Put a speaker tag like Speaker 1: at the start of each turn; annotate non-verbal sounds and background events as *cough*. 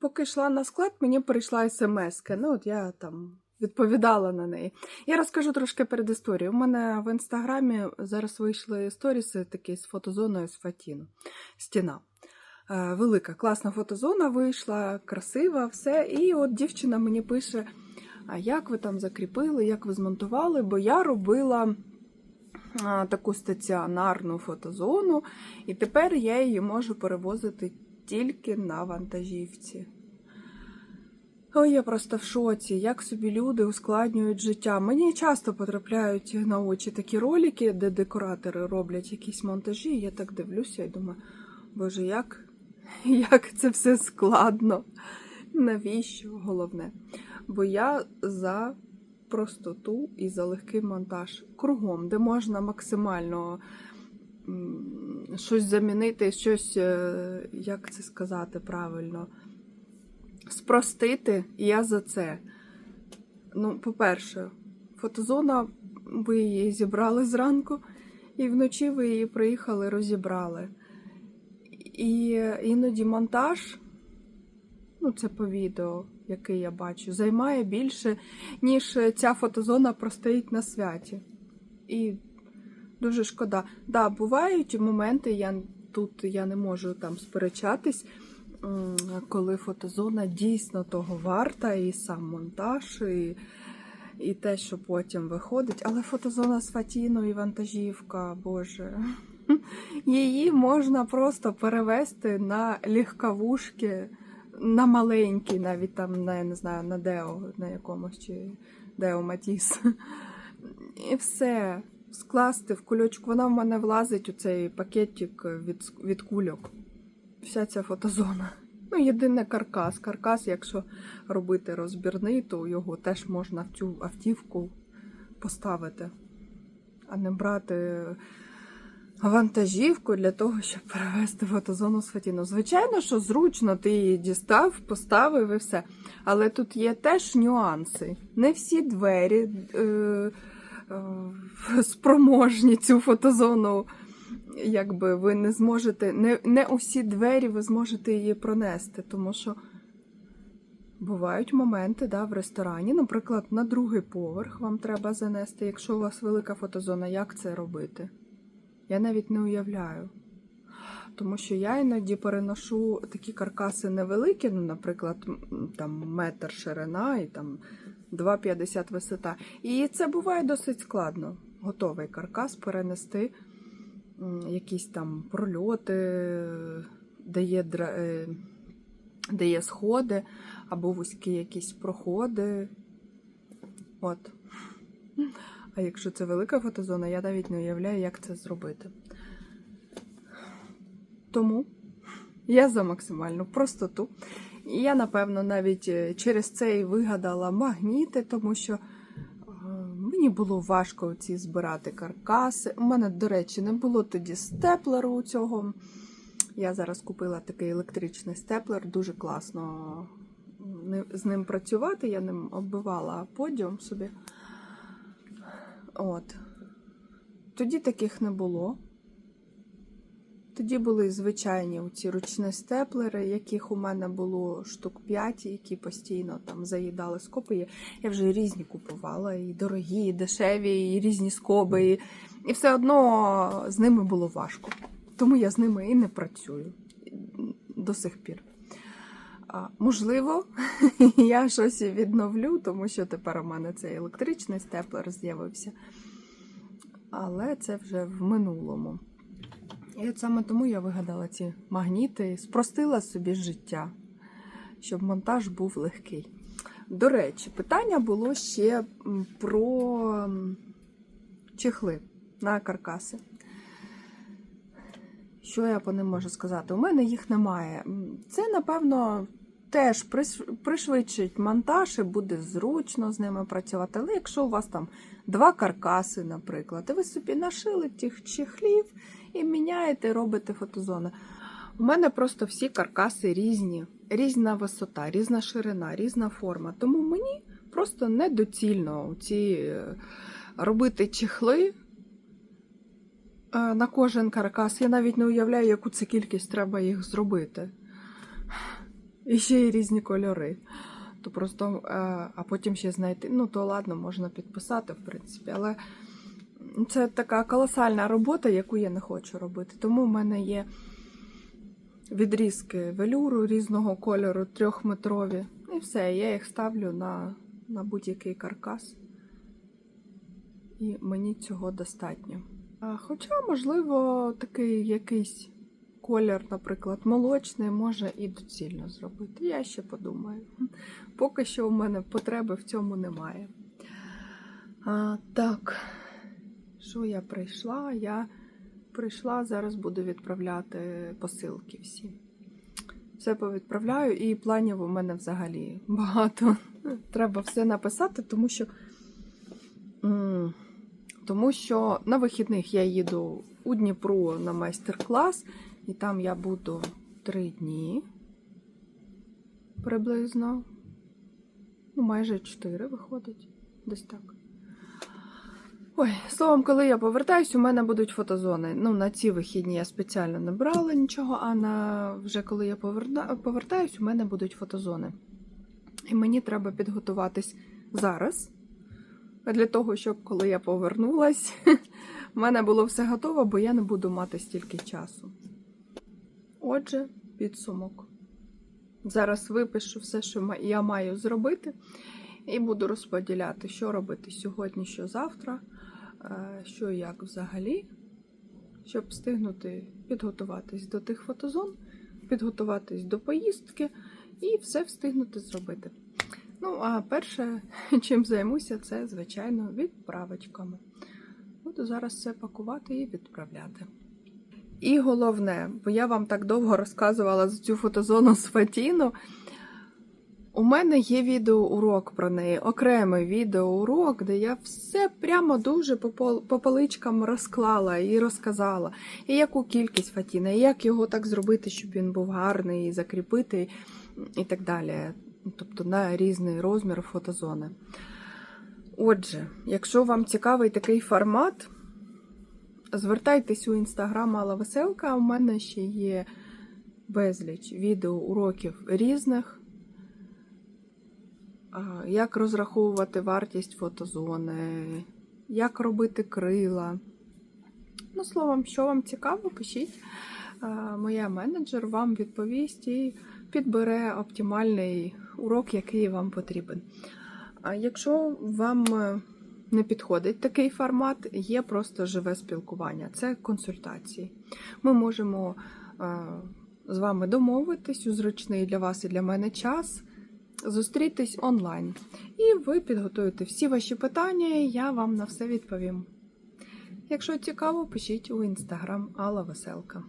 Speaker 1: поки йшла на склад, мені прийшла смс. Ну, от я там відповідала на неї. Я розкажу трошки перед історією. У мене в інстаграмі зараз вийшли сторіси такі з фотозоною з Фатіну. Стіна. Е, Велика, класна фотозона вийшла, красива, все. І от дівчина мені пише: а як ви там закріпили, як ви змонтували? Бо я робила таку стаціонарну фотозону, і тепер я її можу перевозити тільки на вантажівці. Ой, я просто в шоці, як собі люди ускладнюють життя. Мені часто потрапляють на очі такі ролики, де декоратори роблять якісь монтажі. Я так дивлюся і думаю, боже, як, як це все складно. Навіщо головне? Бо я за простоту і за легкий монтаж кругом, де можна максимально щось замінити, щось, е, як це сказати правильно, спростити, і я за це. Ну, по-перше, фотозона, ви її зібрали зранку, і вночі ви її приїхали, розібрали. І іноді монтаж, ну це по відео, яке я бачу, займає більше, ніж ця фотозона простоїть на святі. І дуже шкода. Да, бувають моменти, я тут я не можу там сперечатись, коли фотозона дійсно того варта, і сам монтаж, і, і те, що потім виходить. Але фотозона з Фатіно і вантажівка, боже. *laughs* Її можна просто перевести на легковушки, на маленький, навіть там, на, я не знаю, на Део, на якомусь чи Део Матіс. *laughs* І все. Скласти в кульочку. Вона в мене влазить у цей пакетик від, від кульок. Вся ця фотозона. Ну, єдине каркас. Каркас, якщо робити розбірний, то його теж можна в цю автівку поставити, а не брати вантажівку для того, щоб перевезти фотозону з Фатіно. Звичайно, що зручно, ти її дістав, поставив і все. Але тут є теж нюанси. Не всі двері е, спроможні цю фотозону. Якби ви не зможете, не, не усі двері ви зможете її пронести, тому що бувають моменти да, в ресторані, наприклад, на другий поверх вам треба занести, якщо у вас велика фотозона, як це робити? Я навіть не уявляю. Тому що я іноді переношу такі каркаси невеликі, ну, наприклад, там метр ширина і там 2,50 висота. І це буває досить складно. Готовий каркас перенести якісь там прольоти, де є, де є сходи, або вузькі якісь проходи. От. А якщо це велика фотозона, я навіть не уявляю, як це зробити. Тому я за максимальну простоту. Я, напевно, навіть е, через це і вигадала магніти, тому що е, мені було важко ці збирати каркаси. У мене, до речі, не було тоді степлеру цього. Я зараз купила такий електричний степлер, дуже класно з ним працювати. Я ним оббивала подіум собі. От. Тоді таких не було. Тоді були звичайні ці ручні степлери, яких у мене було штук 5, які постійно там заїдали скоби. Я вже різні купувала, і дорогі, і дешеві, і різні скоби. І, і все одно з ними було важко. Тому я з ними і не працюю до сих пір. А, можливо, *laughs* я щось відновлю, тому що тепер у мене цей електричний степлер з'явився. Але це вже в минулому. І от саме тому я вигадала ці магніти, спростила собі життя, щоб монтаж був легкий. До речі, питання було ще про чехли на каркаси. Що я по ним можу сказати? У мене їх немає. Це, напевно, теж приш- пришвидшить монтаж і буде зручно з ними працювати. Але якщо у вас там два каркаси, наприклад, і ви собі нашили тих чехлів і міняєте, робите фотозони. У мене просто всі каркаси різні, різна висота, різна ширина, різна форма. Тому мені просто недоцільно ці е, робити чехли е, на кожен каркас. Я навіть не уявляю, яку це кількість треба їх зробити. і ще й різні кольори. То просто, е, а потім ще знайти. Ну, то ладно, можна підписати, в принципі, але це така колосальна робота, яку я не хочу робити. Тому в мене є відрізки велюру різного кольору, трьохметрові. І все, я їх ставлю на, на будь-який каркас. І мені цього достатньо. Хоча, можливо, такий якийсь колір, наприклад, молочний, може і доцільно зробити. Я ще подумаю. Поки що у мене потреби в цьому немає. А, Так, що я прийшла? Я прийшла, зараз буду відправляти посилки всі. Все повідправляю, і планів у мене взагалі багато. Треба все написати, тому що. Тому що на вихідних я їду у Дніпро на майстер-клас, і там я буду три дні приблизно. Ну, майже чотири виходить. Десь так. Ой, словом, коли я повертаюсь, у мене будуть фотозони. Ну, на ці вихідні я спеціально не брала нічого, а на вже коли я повертаюсь, у мене будуть фотозони. І мені треба підготуватись зараз. Для того, щоб коли я повернулась, *laughs* в мене було все готово, бо я не буду мати стільки часу. Отже, підсумок. Зараз випишу все, що я маю зробити, і буду розподіляти, що робити сьогодні, що завтра, е, що як взагалі, щоб встигнути підготуватись до тих фотозон, підготуватись до поїздки і все встигнути зробити. Ну, а перше, *laughs* чим займуся, це, звичайно, відправочками. Буду зараз все пакувати і відправляти. І головне, бо я вам так довго розказувала за цю фотозону з Фатіну. У мене є відеоурок про неї, окремий відеоурок, де я все прямо дуже по, пол- по поличкам розклала і розказала, і яку кількість Фатіна, і як його так зробити, щоб він був гарний, і закріпити, і так далі. Тобто на різний розмір фотозони. Отже, якщо вам цікавий такий формат, звертайтесь у інстаграм Алла Веселка. У мене ще є безліч відеоуроків різних. Як розраховувати вартість фотозони, як робити крила. Ну, словом, що вам цікаво, пишіть. Моя менеджер вам відповість і підбере оптимальний урок, який вам потрібен. А якщо вам е, не підходить такий формат, є просто живе спілкування, це консультації. Ми можемо е, з вами домовитись у зручний для вас і для мене час, зустрітись онлайн. І ви підготуєте всі ваші питання, і я вам на все відповім. Якщо цікаво, пишіть у інстаграм Алла Веселка.